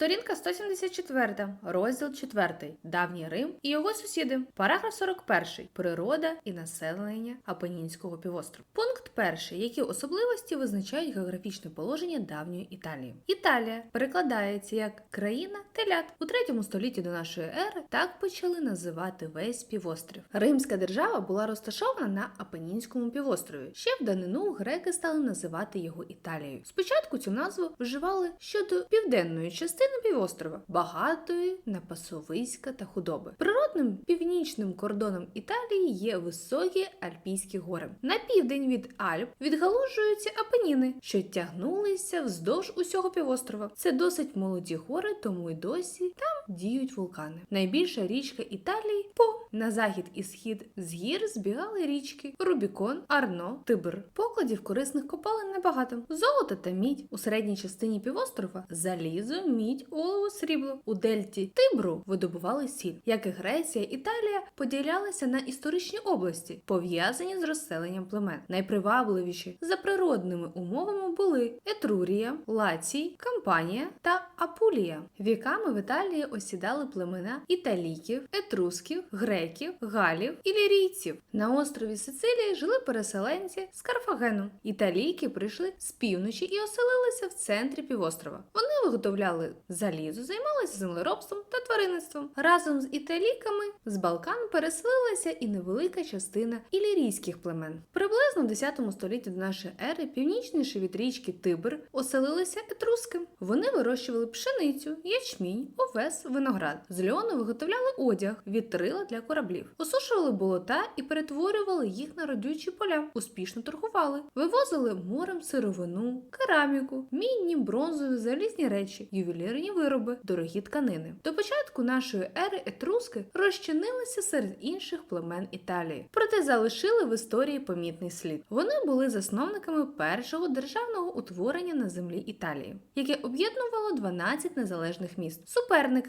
Сторінка 174, розділ 4. Давній Рим і його сусіди. Параграф 41. Природа і населення Апенінського півострову. Пункт 1. Які особливості визначають географічне положення давньої Італії? Італія перекладається як країна телят. У 3 столітті до нашої ери так почали називати весь півострів. Римська держава була розташована на Апенінському півострові. Ще в данину греки стали називати його Італією. Спочатку цю назву вживали щодо південної частини півострова, багатої на пасовиська та худоби. Природним північним кордоном Італії є високі Альпійські гори. На південь від Альп відгалужуються Апеніни, що тягнулися вздовж усього півострова. Це досить молоді гори, тому й досі там діють вулкани. Найбільша річка Італії по на захід і схід з гір збігали річки Рубікон, Арно, Тибр. Покладів корисних копалин небагато. Золото та мідь у середній частині півострова залізо, мідь, олово, срібло. У дельті Тибру видобували сіль. Як і Греція, Італія поділялася на історичні області, пов'язані з розселенням племен. Найпривабливіші за природними умовами були Етрурія, Лацій, Кампанія та Апулія. Віками в Італії осідали племена італійків, етрусків, греків, галів і лірійців. На острові Сицилії жили переселенці з Карфагену. Італійки прийшли з півночі і оселилися в центрі півострова. Вони виготовляли залізо, займалися землеробством та тваринництвом. Разом з італійками з Балкан переселилася і невелика частина ілірійських племен. Приблизно в 10 столітті до нашої ери північніше від річки Тибр оселилися етруски. Вони вирощували пшеницю, ячмінь, овес, виноград. З льону виготовляли одяг, вітрила для кораблів, осушували болота і перетворювали їх на родючі поля. Успішно торгували, вивозили морем сировину, кераміку, мідні, бронзові, залізні речі, ювелірні вироби, дорогі тканини. До початку нашої ери етруски розчинилися серед інших племен Італії, проте залишили в історії помітний слід. Вони були засновниками першого державного утворення на землі Італії, яке об'єднувало 12 незалежних міст.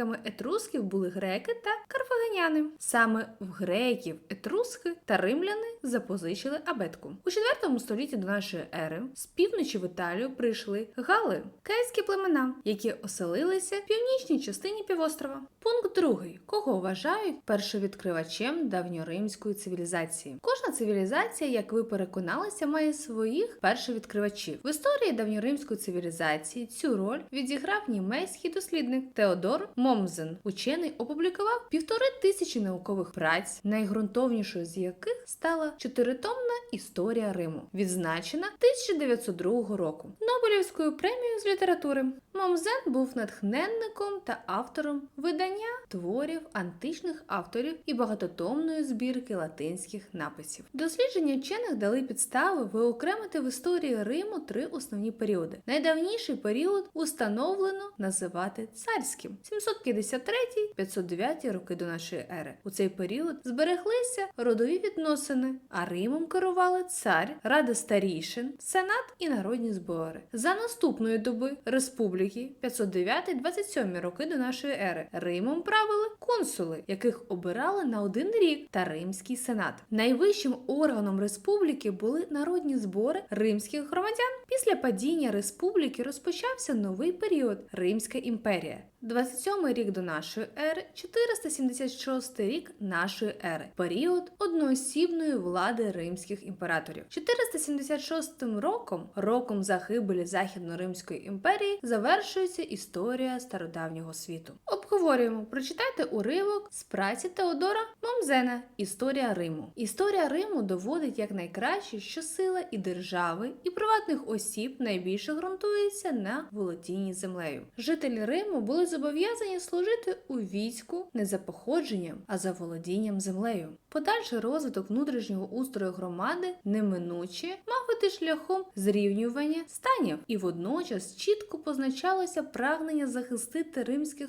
Суперниками етрусків були греки та карфагеняни. Саме в греків, етруски та римляни запозичили абетку. У 4 столітті до нашої ери з півночі в Італію прийшли гали, кельтські племена, які оселилися в північній частині півострова. Пункт другий. Кого вважають першовідкривачем давньоримської цивілізації? Кожна цивілізація, як ви переконалися, має своїх першовідкривачів. В історії давньоримської цивілізації цю роль відіграв німецький дослідник Теодор Момзен. Учений опублікував півтори тисячі наукових праць, найґрунтовнішою з яких стала чотиритомна історія Риму, відзначена 1902 року Нобелівською премією з літератури. Момзен був натхненником та автором видання творів античних авторів і багатотомної збірки латинських написів. Дослідження вчених дали підстави виокремити в історії Риму три основні періоди. Найдавніший період установлено називати царським 753-509 роки до нашої ери. У цей період збереглися родові відносини, а Римом керували цар, рада старішин, сенат і народні збори. За наступної доби республіки 509-27 роки до нашої ери Римом правили консули, яких обирали на один рік, та римський сенат. Найвищим органом республіки були народні збори римських громадян. Після падіння республіки розпочався новий період Римська імперія. 27 рік до нашої ери, 476 рік нашої ери, період одноосібної влади римських імператорів. 476 роком, роком загибелі Західно-Римської імперії, завершується історія стародавнього світу. Обговорюємо, прочитайте уривок з праці Теодора Момзена Історія Риму. Історія Риму доводить якнайкраще, що сила і держави, і приватних осіб найбільше ґрунтується на володінні землею. Жителі Риму були зобов'язані служити у війську не за походженням, а за володінням землею. Подальший розвиток внутрішнього устрою громади неминуче мав іти шляхом зрівнювання станів, і водночас чітко позначалося прагнення захистити римське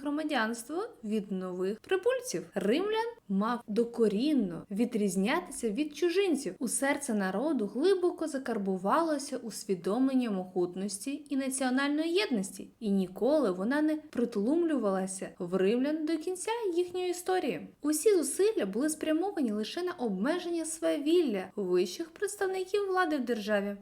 громадянство від нових прибульців. Римлян мав докорінно відрізнятися від чужинців. У серце народу глибоко закарбувалося усвідомлення могутності і національної єдності, і ніколи вона не притлумлювалася в римлян до кінця їхньої історії. Усі зусилля були спрямовані лише на обмеження свавілля вищих представників влади в державі.